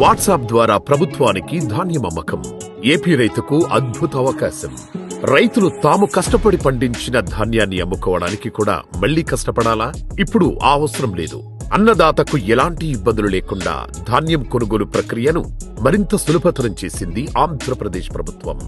WhatsApp ద్వారా ప్రభుత్వానికి ధాన్యం అమ్మకం ఏపీ రైతుకు అద్భుత అవకాశం. రైతులు తాము కష్టపడి పండించిన ధాన్యాన్ని అమ్ముకోవడానికి కూడా మళ్ళీ కష్టపడాలా? ఇప్పుడు ఆ అవసరం లేదు. అన్నదాతకు ఎలాంటి ఇబ్బందులు లేకుండా ధాన్యం కొనుగోలు ప్రక్రియను మరింత సులభతరం చేసింది ఆంధ్రప్రదేశ్ ప్రభుత్వం.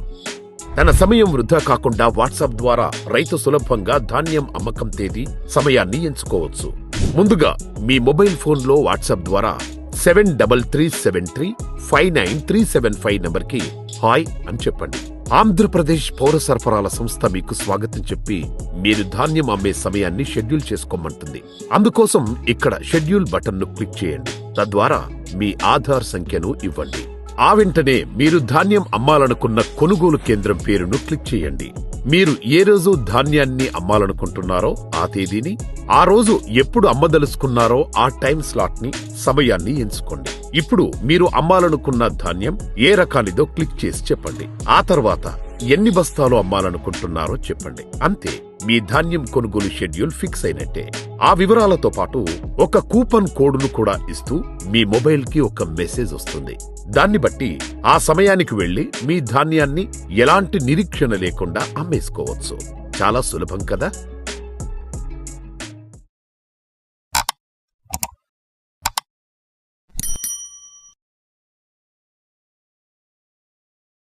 తన సమయం వృధా కాకుండా వాట్సాప్ ద్వారా రైతు సులభంగా ధాన్యం అమ్మకం తేదీ సమయాన్ని ఎంచుకోవచ్చు. ముందుగా మీ మొబైల్ ఫోన్లో వాట్సాప్ ద్వారా seven double three seven three five nine three seven five నెంబర్కి హాయ్ అని చెప్పండి. ఆంధ్రప్రదేశ్ పౌర సరఫరాల సంస్థ మీకు స్వాగతం చెప్పి మీరు ధాన్యం అమ్మే సమయాన్ని షెడ్యూల్ చేసుకోమంటుంది. అందుకోసం ఇక్కడ షెడ్యూల్ బటన్ను క్లిక్ చేయండి. తద్వారా మీ ఆధార్ సంఖ్యను ఇవ్వండి. ఆ వెంటనే మీరు ధాన్యం అమ్మాలనుకున్న కొనుగోలు కేంద్రం పేరును క్లిక్ చేయండి. మీరు ఏ రోజు ధాన్యాన్ని అమ్మాలనుకుంటున్నారో ఆ తేదీని ఆ రోజు ఎప్పుడు అమ్మదలుచుకున్నారో ఆ టైం స్లాట్ని సమయాన్ని ఎంచుకోండి. ఇప్పుడు మీరు అమ్మాలనుకున్న ధాన్యం ఏ రకానిదో క్లిక్ చేసి చెప్పండి. ఆ తర్వాత ఎన్ని బస్తాలు అమ్మాలనుకుంటున్నారో చెప్పండి. అంతే మీ ధాన్యం కొనుగోలు షెడ్యూల్ ఫిక్స్ అయినట్టే. ఆ వివరాలతో పాటు ఒక కూపన్ కోడ్ను కూడా ఇస్తూ మీ మొబైల్కి ఒక మెసేజ్ వస్తుంది. దాన్ని బట్టి ఆ సమయానికి వెళ్ళి మీ ధాన్యాన్ని ఎలాంటి నిరీక్షణ లేకుండా అమ్మేసుకోవచ్చు. చాలా సులభం కదా?